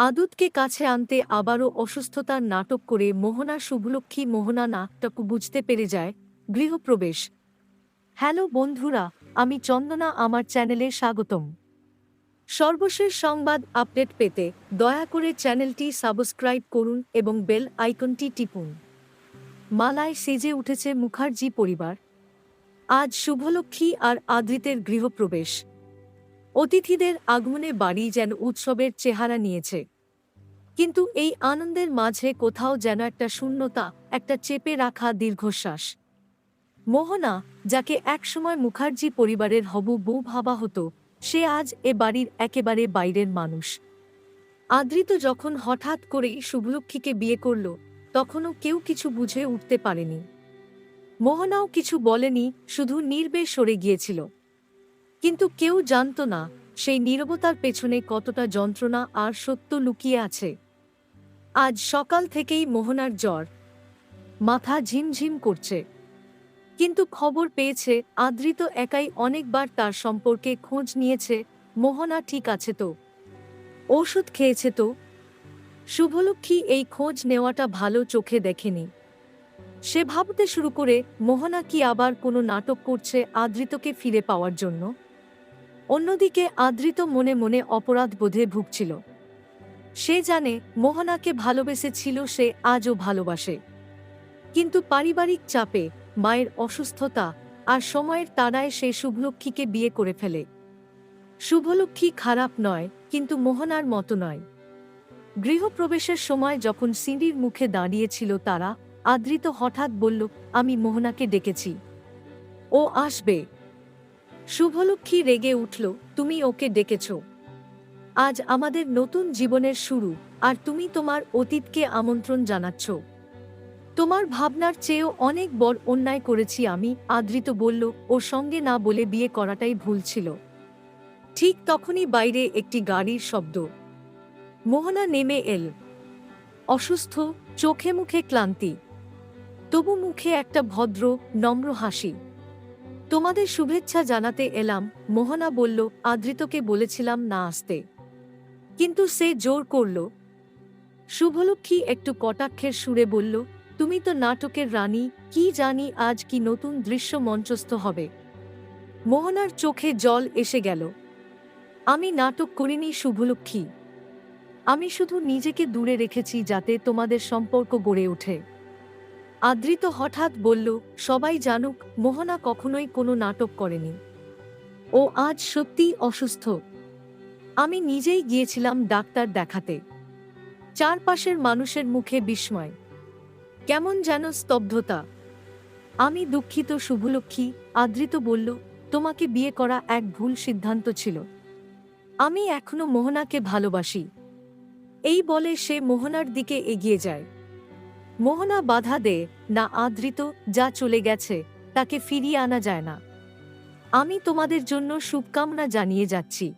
আদুতকে কাছে আনতে আবারও অসুস্থতার নাটক করে মোহনা শুভলক্ষ্মী মোহনা নাটকু বুঝতে পেরে যায় গৃহপ্রবেশ। হ্যালো বন্ধুরা, আমি চন্দনা, আমার চ্যানেলে স্বাগতম। সর্বশেষ সংবাদ আপডেট পেতে দয়া করে চ্যানেলটি সাবস্ক্রাইব করুন এবং বেল আইকনটি টিপুন। মালায় সেজে উঠেছে মুখার্জি পরিবার। আজ শুভলক্ষ্মী আর আদৃতের গৃহপ্রবেশ। অতিথিদের আগমনে বাড়ি যেন উৎসবের চেহারা নিয়েছে। কিন্তু এই আনন্দের মাঝে কোথাও যেন একটা শূন্যতা, একটা চেপে রাখা দীর্ঘশ্বাস। মোহনা, যাকে একসময় মুখার্জি পরিবারের হবু বউ ভাবা হতো, সে আজ এ বাড়ির একেবারে বাইরের মানুষ। আদৃত যখন হঠাৎ করেই শুভলক্ষ্মীকে বিয়ে করল, তখনও কেউ কিছু বুঝে উঠতে পারেনি। মোহনাও কিছু বলেনি, শুধু নির্বে সরে গিয়েছিল। কিন্তু কেউ জানত না সেই নীরবতার পেছনে কতটা যন্ত্রণা আর সত্য লুকিয়ে আছে। আজ সকাল থেকেই মোহনার জ্বর। মাথা ঝিমঝিম করছে। কিন্তু খবর পেয়েছে আদৃত একাই অনেকবার তার সম্পর্কে খোঁজ নিয়েছে, মোহনা ঠিক আছে তো? ওষুধ খেয়েছে তো? শুভলক্ষ্মী এই খোঁজ নেওয়াটা ভালো চোখে দেখেনি। সে ভাবতে শুরু করে, মোহনা কি আবার কোনো নাটক করছে আদৃতকে ফিরে পাওয়ার জন্য? অন্যদিকে আদৃত মনে মনে অপরাধ বোধে ভুগছিল। সে জানে মোহনাকে ভালোবেসেছিল, সে আজও ভালোবাসে। কিন্তু পারিবারিক চাপে মায়ের অসুস্থতা আর সময়ের তারায় সে শুভলক্ষ্মীকে বিয়ে করে ফেলে। শুভলক্ষ্মী খারাপ নয়, কিন্তু মোহনার মতো নয়। গৃহপ্রবেশের সময় যখন সিঁড়ির মুখে দাঁড়িয়েছিল তারা, আদৃত হঠাৎ বলল, আমি মোহনাকে ডেকেছি। ও আসবে। শুভলক্ষ্মী রেগে উঠল, তুমি ওকে ডেকেছ। আজ আমাদের নতুন জীবনের শুরু, আর তুমি তোমার অতীতকে আমন্ত্রণ জানাচ্ছ। তোমার ভাবনার চেয়েও অনেক বড় অন্যায় করেছি আমি, আদৃত বলল ওর সঙ্গে না বলে বিয়ে করাটাই ভুল ছিল। ঠিক তখনই বাইরে একটি গাড়ির শব্দ। মোহনা নেমে এল। অসুস্থ, চোখে মুখে ক্লান্তি। তবু মুখে একটা ভদ্র, নম্র হাসি। তোমাদের শুভেচ্ছা জানাতে এলাম, মোহনা বলল আদৃতকে বলেছিলাম না আসতে। কিন্তু সে জোর করল। শুভলক্ষ্মী একটু কটাক্ষের সুরে বলল, তুমি তো নাটকের রানী, কি জানি আজ কি নতুন দৃশ্য মঞ্চস্থ হবে। মোহনার চোখে জল এসে গেল। আমি নাটক করিনি শুভলক্ষ্মী। আমি শুধু নিজেকে দূরে রেখেছি যাতে তোমাদের সম্পর্ক গড়ে ওঠে। আদৃত হঠাৎ বলল, সবাই জানুক, মোহনা কখনোই কোনো নাটক করেনি। ও আজ সত্যিই অসুস্থ। আমি নিজেই গিয়েছিলাম ডাক্তার দেখাতে। চারপাশের মানুষের মুখে বিস্ময়। কেমন যেন স্তব্ধতা। আমি দুঃখিত, শুভলক্ষ্মী। আদৃত বলল, তোমাকে বিয়ে করা এক ভুল সিদ্ধান্ত ছিল। আমি এখনও মোহনাকে ভালোবাসি। এই বলে সে মোহনার দিকে এগিয়ে যায়। মোহনা বাধা দেয় না আদৃত, যা চলে গেছে, তাকে ফিরিয়ে আনা যায় না। আমি তোমাদের জন্য শুভকামনা জানিয়ে যাচ্ছি।